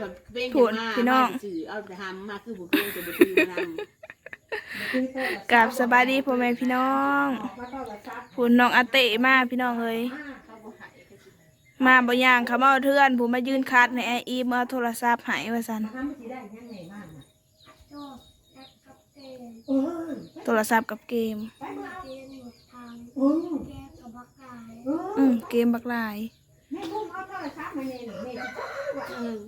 แบบเบ่งพูดมาพี่น้องสื่อเอาแต่ทำมาคือบุกเบ่งจะบุกคือมาทกับสบายดีพ่อแม่พี่น้องพูนน้องอาเตะมาพี่น้องเอ้ยมาบ่ย่างเขามาเอาเทือนผมมายืนคัดในไออีมาเอาโทรศัพท์ใหายว่าซั่นทำมันสิได้ยังไงบ้างน่ะโจทย์และกับเกมเออโทรศัพท์กับเกมไปมาเอาเกมหมดทางเออแก้กับบักกายเอออืมเกมบักหลายแม่พุ่มเอาโทรศัพท์มาเนี่ยหนูแม่จะจ้าว่ะำอืม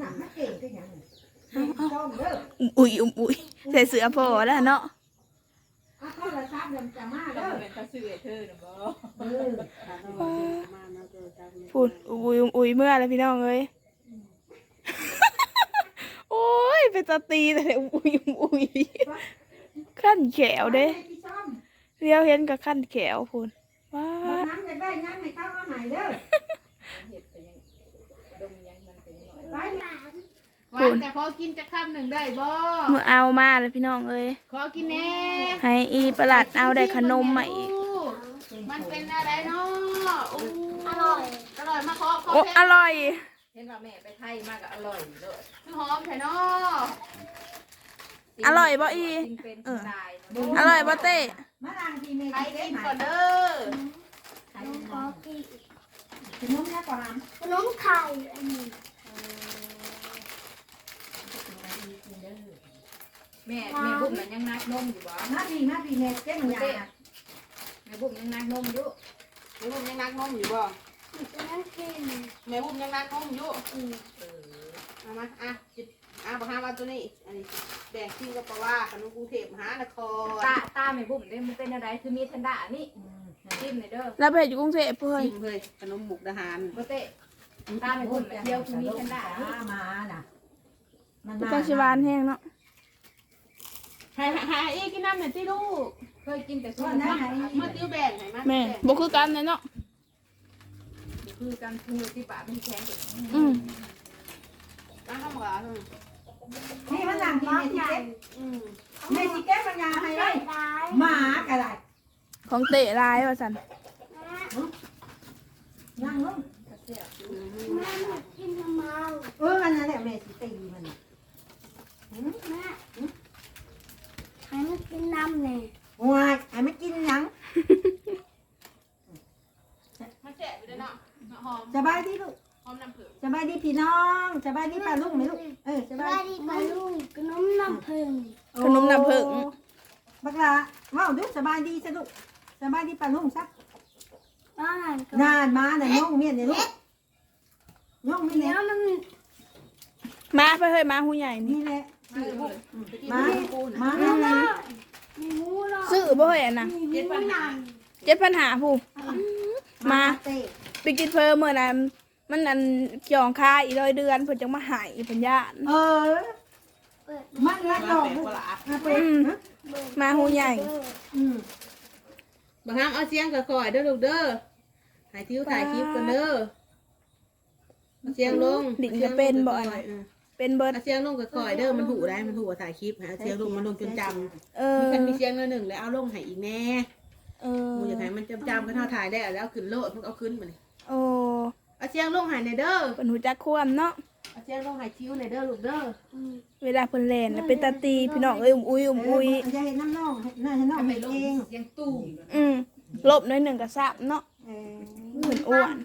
หนักมาเก่งก็ยังไงแม่ชอบเด้ออุ้ยอุ้มอุ้ยใส่เสื้อพอแล้วเนาะเอาโทรศัพท์เดิมจะมาเด้อเป็นตาสื่อเธอนะบ่เออถ้าต้องมาเจอมาเนาะเจอกันเนี่ยพูดอุ้ยอุ้มอุ้ยเมื่อแล้วพี่น้องเอ้ยโอ้ยเป็นตาตีแต่อุ้ยอุ้มอุ้ยขั้นแขวเด้ไปที่ซ่อมเรียวเห็นกับขั้นแขวพูนว้าบอกดน้ำจะได้ยังให้เข้าเอาใหม่เด้อ เห็ดไปยังดมยังมันเป็น หน่อยไปหลานหวานแต่พอกินจะคำหนึ่งได้บ่เมื่อเอามาแล้วพี่น้องเอ้ยขอกินแน่ให้อีประหลัดเอาได้ขนมมาอีก มันเป็นอะไรเนาะอู้อร่อย อร่อยมาขอขอโอ้แค่อร่อย เห็นว่าแม่ไปไทยมากก็อร่อยเลยคือหอมแท้เนาะอร่อยบ่อีกินเป็นเออตายอร่อยบ่เต้มาล้างทีเมย์ใครเด้กินหาก่อนเด้อใครน้องกอกี้ขนมแม่ก่อนขนมไข่อันนี้ แม่แม่บุ้มมันยังนักนมอยู่บ่มาพี่มาพี่เมย์เจ๊มันยาแม่บุ้มยังนักนมอยู่แม่บุ้มยังนักนมอยู่บ่มันจะนั่งกินแม่บุ้มยังนักนมอยู่อืมเออเอามาอะจิบอะบอกห้ามเอาตัวนี้อันนี้แบ่งคิวกับปะว่าขนมกรุงเทพมหานครตาตาแม่บุ้มเด้มันเป็นอะไรคือมีทันดานี่จิ้มเลยเด้อแล้วไปอยู่กรุงเทพเพื่อนชิมเลยขนมหมุกทหารบ่เตะตาแม่บุ้มเดียวคือมีทันดานี่มาน่ะมันจักชิวานแห้งเนาะ หายหายอีกินน้ำหน่อยสิลูก เคยกินแต่ก็ซุปนั่นนะไงมาติ้วแบ่งหน่อยมาแม่บ่คือกันเลยเนาะคือกันคือที่ปากเป็นแข็งกันอืมตั้งข้าวหมูกระทะนี่มันล้างทีบัเมกย์ที่ใหญ่เจ๊อืมแม่ที่แก้ปัญญาให้เลยร้ายหมากระไรของเตะลายว่าสัน นั่งลง แม่อยากกินทำไม เออมันนั่นแหละแม่สิตีมัน แม่ให้มันกินน้ำเนี่ย ว้ายไอ้ไม่กินยัง มันแฉะไปเลยเนาะหอม สบายดีลูก หอมน้ำผึ้ง สบายดีพี่น้องสบายดี ป้าลุงไหมลูก เออสสบาบายยดีไปลุงขนมน้ำผึ้งขนมน้ำผึ้งบักลาว้าวดูสบายดีซะลูกสบายดีป้าลุงซะบ้านก็นานมาน่ะน้องเมียนเนี่ยลูกน้องเมียนเดี๋เนี่ยยวมันมาไปเฮ้ยมาหูใหญ่นี่นี่แหละซื้อบุกมา มามีมาหมูมีหมูหรอซื้อบ่เฮ้ยอันน่ะมีหมูหนังเจ็ดปัญหาผู้มาเตะไปกินเพิ่มเมื่อนั้น มันอันจองค่าอีร้อยเดือนเพิ่นจังมาใหายเพิ่นย่านเออเปิดมันละดอกลูกปลามาเป็ดนะมาหูใหญ่ อืมบอกห้ามเอาเสียงกับคอยเด้อลูกเด้อถ่ายทิวถ่ายคลิปกันเด้อเอาเสียงลงดิ่งจะเป็นบ่อันเอน่ะอเป็นเบิดเอาเสียงลงกับคอยเด้อมันหูได้มันหูว่าถ่ายคลิปฮะเอาเสียงลงมันลงจนจำเอมีอกันมีเสียงหน่อยหนึ่งแล้วเอาลงให้อีกแน่เออ มูอยากให้มันจำจำก็เท่าถ่ายได้แล้วขึ้นโลดมันเอาขึ้นมาเลยโอ้ เอาเสียงลงให้ในเด้อเพิ่นหูจักความเนาะเอาเสียงลงให้คิวในเด้อลูกเด้อเวลาเพิ่นเล่นน่ะเป็นตาตีพี่น้องเอ้ยอุ้มอุ้ยอุ้มอุ้ยจะเห็นน้ำน้องน่าจะน้องทำไมเห็นลูกเองยังตู้อืมลบหน้อยหนึ่งก็ซับเนาะเออเพิ่นอ้วน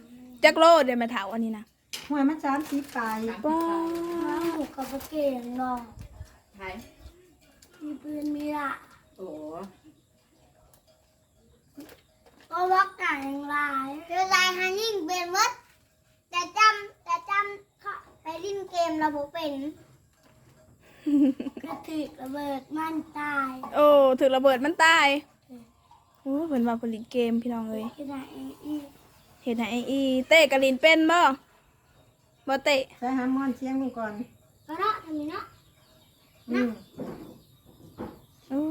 จักโลเดี๋ยวมาถามอันนี้นะหัวมันสามสีไปป้าน้ำหมูกับเก่งหรอกไทยมีปืนมีละโอ้ก็วักไก่ลายคือลายฮันยิ่งเป็นวัดแต่จำแต่จำ เขาไปเล่นเกมระบบเป็นกระถึกระเบิดมันตายโอ้ถึกระเบิดมันตายโอ้เพิ่นว่าผลิตเกมพี่น้องเอ้ยที่ไหนอีกเห็นให้อีเต้กะลินเป็นบ่บ่เตะใช้ฮาร์โมนเสียงมึงก่อนก็เนาะทำนี้เนาะอืมโอ้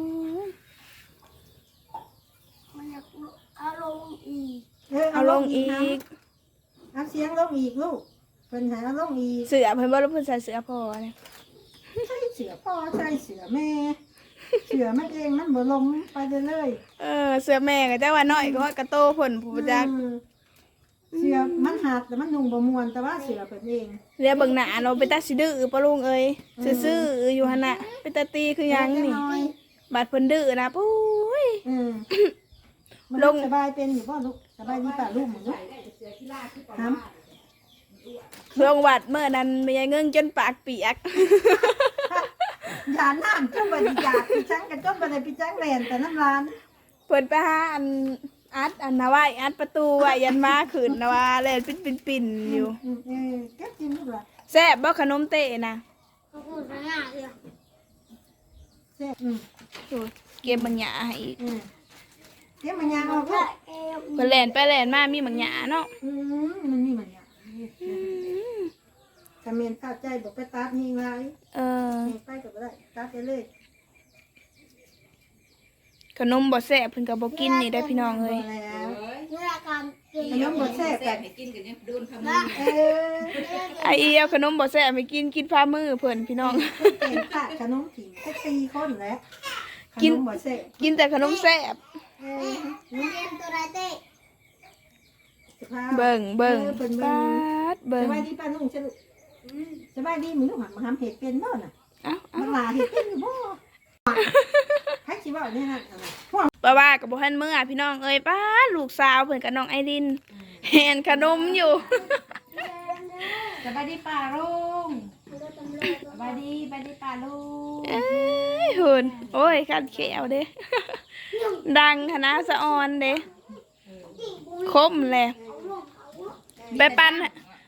ยมันอยากเอาลงอีกเอาลงอีก เอาเสียงลงอีกลูกเพิ่นให้เอาลงอีกเสือเพิ่นบ่รู้เพิ่นใส่เสือพอเนี่ยใช่เสือพ่อใช่เสือแม่ เสือมันเองมันบ่ลงไปเลยเออเสือแม่ก็จักว่าน้อยก็ฮอดกระโตเพิ่นผู้จักอืมเสือมันหักแต่มันนุ่งบ่มวนแต่ว่าเสือเพิ่นเองเรียกเบิ่งหน้าเราะไปตาสิดื้อปะลุงเอ้ยซื่อๆอยู่หั่นน่ะไปตาตีคือหยังนี่น้อยบาดเพิ่นดื้อนะปุ้ย อืมมันลงสบายเป็นอยู่บ่ลูกสบายดีป่ะลูกหมูลูกครับ ลงวัดเมื่อนั้นไม่ยายเงิงจนปากเปียกอย่าน้ำจนบ่ได้อยากพี่จังกันจนบ่ได้พี่จังแลนแต่น้ำร้านเพิ่นไปหาอันอัดอันนะไว้อัดประตูไว้ยันมาขืนนะว่าเล่นปิ้นปิ้นปิ้นอยู่อืมเออเก็บกินลูกล่ะแซ่บบ่ขนมเตะนะเขาพูดง่ายๆเลยแซ่บอืมโอ้ยเก็บบางหยาให้อีกอืมเก็บมันยางออกลูกเอวเพิ่นเล่นไปเล่นมามีบางหยาเนาะอืมมันนี่มันยาง ถ้าเมนข้าใจบอกไปตัดนี่ไงเออเมนไปก็บ่ได้ตัดไปเลยขนมบ่แซ่บเพิ่นก็บ่กินนี่ได้อพี่น้องพเอ้อยแล้วเมื่อการกินขนมบดแซ่บแบบให้กินกันเนี่ยโดนคำนี้เออไอเอียวขนมบ่แซ่บให้กินกินพามือเพิ่นพี่น้อง เก่งค่ะขนมผิงก็ตีคนแล้วขกิน นมบ่แซ่บกินแต่ขนมแซ่บเออเรียนตัวไรเต้สภาพเบิ่งเบิ่งออเบิ่งปาเบิ่งด เบิ่งสบายดีป้าลุงสรุปสบายดีมึงลูกหันมาทำเห็ดเป็นบ่น่ะเอ้ามันหลาเห็ดเป็นอยู่บ่ให้ชิว่าเนี่ยนะอะไรพวกป้าว่ากับบ่ทันเมื่อพี่น้องเอ้ยป้าดลูกสาวเพิ่นกับน้องไอรินเห็นขนมอยู่ สบายดีป่าลุงสบายดีสบายดีป่าลุงเอ้ยหุ่นโอ้ยคันแขวเด้ ดังคณะสะออนเด้คมแหละไปปั้น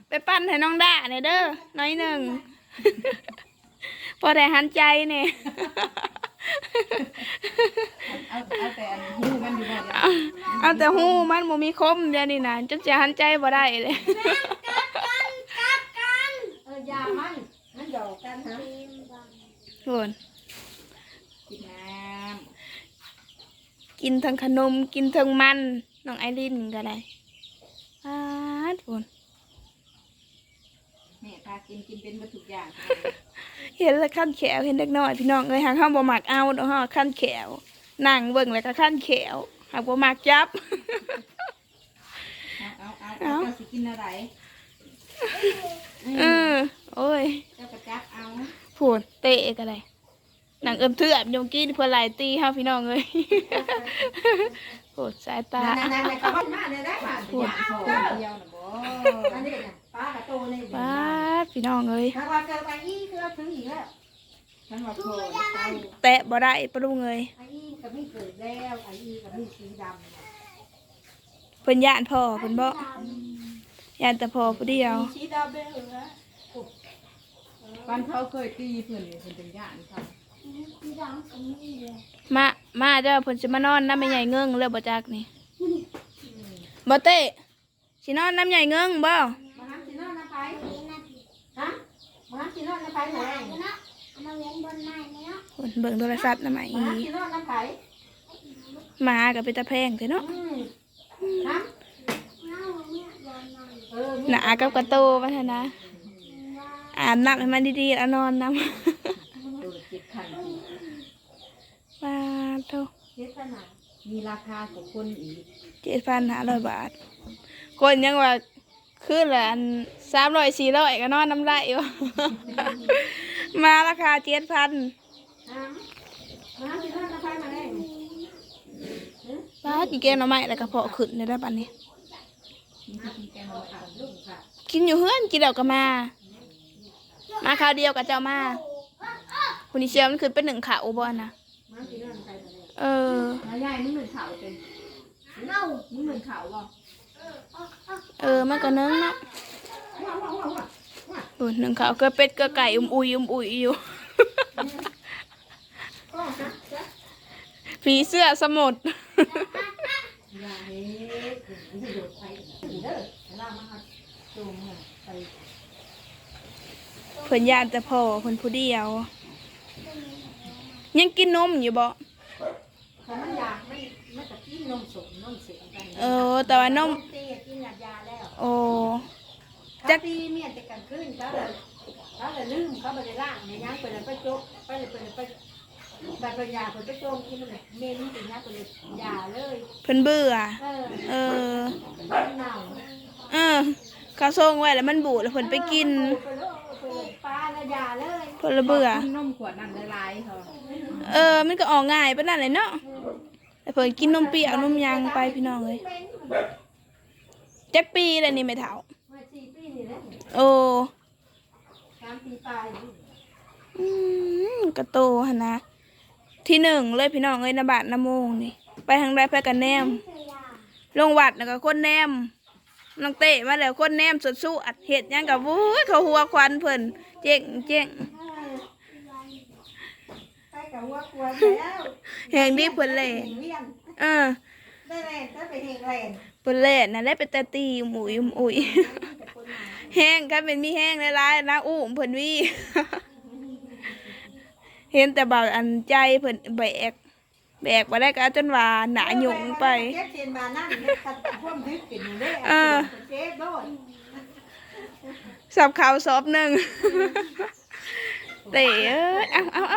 ไปปั้นให้น้องด่าเนี่ยเด้อน้อยหนึ่ง พอได้หันใจเนี่ยเอาเอาแต่อันหูมันอยู่บ่เดี๋ยวเอาแต่หูมันบ่มีคมเดี๋ยวนี้นะจนจะหันใจบ่ได้เลย เออยามันมันหยอกกันฮะหุ่นกินน้กินทั้งขนมกินทั้งมันน้องไอรินก็ได้ปาดหุ่นำแม่ พากินกินเป็นวัตถุกอย่างเห็นแล้วขั้นแขวเห็นเด็กน้อยพี่น้องเอ้ยหางข้าวบ่มักเอาดอกฮะขั้นแขวนั่งเบิ่งแล้วก็ขั้นแขวหากบ่มักจับเอาเอาเอาเอาเจ้าสิกินอะไรเออโอ้ยเจ้ากระจับเอาพูดเตะก็ได้หนังเอิมเถื่อมยงกินเพื่อหลายตีเฮาพี่น้องเอ้ยโปดสายตานั่นๆๆเขามาได้ได้ป่ะปวดคอเดียวนะบ่อันนี้น่ะป้ากระโตนี่ปาด พี่น้องเอ้ยถ้าว่าเกิดไปอีคือเราถึงอีกแล้วฉันว่าโทษเต้าแตะบ่ได้ปะลุงเอ้ยไอ้อีกับมีเกิดแล้วไอ้อีกับมีสีดำน่ะเพิ่นย่านพ่อเพิ่นบ่ย่านแต่พ่อผู้เดียวมีสีดำเลยเหรอบ้านเขาเคยตีเพิ่นนี่เพิ่นเป็นญาติเขาพี่ดำกับมีเลยมา มาเด้อเพิ่นสิมานอนน้ำแม่ใหญ่เงิงแล้วบ่จักนี่บ่เตะสินอนน้ำใหญ่เงิงบ่ ไปไหนหายกันเนาะเอามาเว้นบนไม้เนี่ยเนาะเพิ่นเบิ่งโทรศัพท์นำใหม่มาทำสีนอนนะไปหมาก็เป็นตาแพงเด้เนาะอืมฮะเอาเนี่ยบนไม้เออหนากับกระโตว่าซั่นนะอาบน้ำให้มันดีๆแล้วนอนนำตัวละเจ็ดพันมาเท่าเฮ็ดขนาดมีราคากว่าคนอีก เจ็ดพันห้าร้อยบาท คนยังว่า ขึ้นละอันสามร้อยสี่ร้อยก็นอนน้ำไหลอยู่ มาราคาเจ็ดพันฮะมาทำสีนอนนะไปมาเลยป้ากินแกงหน่อไม้แล้วก็เพาะขึ้นได้ปันนี้มีที่กินแกงมาค่ะลูกค่ะกินอยู่เฮือนกินเดี๋ยวก็มา มาคราวเดียวกับเจ้ามาคุณนิเชียมันขึ้นเป็นหนึ่งขาอุบลนะมาสีนอนไปมาเลยเออน้ายายมึงเหมือนเขาเป็นเน่ามึงเหมือนเขาบ่ เออมันก็เนึงเนาะว้าวว้าวว้าวว้าวโอ้ยหนึ่งขาเกลือเป็ดเกลือไก่อุ้มอุยอุ้มอุยอยู่ก็นะจ๊ะผีเสื้อสมุทรอย่าเฮ็ดมันจะโดดไปเด้อเวลามาหัดจูงเนี่ยไปเพิ่นยานแต่พ่อเพิ่นผู้เดียว ยังกินนมอยู่บ่แต่มันอยากไม่ไม่ตะกี้นมสมนมเสียกันเออแต่ว่านม ตีกินยายาแล้วโอ้จักตีเมียจะกันขึ้นเขาเลยเขาเลยลืมเขาไปล่างในย่างไปเลยไปโจ๊กไปเลยไปเลยไปไปไปยาไปไปโจ๊กกินเลยเมนเป็นย่างไปเลยยาเลยเพิ่นเบื่อเออเออเน่าเออเขาส่งไว้แล้วมันบูดแล้วเพิ่นไปกินไปเลยไปเลยปลาละยาเลยเพิ่นละเบื่อกินนมขวดนั่นละลายเขาเออมันก็ออกง่ายปานนั้นเลยเนาะแต่เพิ่นกินนมเปียกนมยางไปพี่น้องเอ้ย จักปีแล้วนี่แม่เฒ่ามาสี่ปีนี่แหละโอ้สามปีปลายอืมกระโตหั่นนะ ที่หนึ่งเลยพี่น้องเอ้ยนาบาทนาโมงนี่ ไปทางใดไปกันแนม ลงวัดแล้วก็คนแนมน้องเตะมาแล้วคนแนมสดสู้อัดเห็ดหยังกับวู้ยเขาหัวควันเพิ่นเจ๊งเจ๊งไปกับหัวกวนแล้วแหงดีเพิ่นเลย เวียนเออ ได้แรงถ้าไปเฮงแรง เพิ่นเล่นน่ะได้เป็นตาตีหมุยหมุยแห้งกันเป็นมีแห้งหลายๆนะอู้มเพิ่นวีเห็นแต่บ่าวอันใจเพิ่นแบกแบกมาได้ก็เอาจนว่าหนาหยุ่งไปเจ็บเชนมานั่นเนี่ยขัดพ่วมทึกเป็นอยู่ได้เออเจ็บด้วยสับข่าวซอบหนึ่งเต๋เอ้ยเอาเอาเอา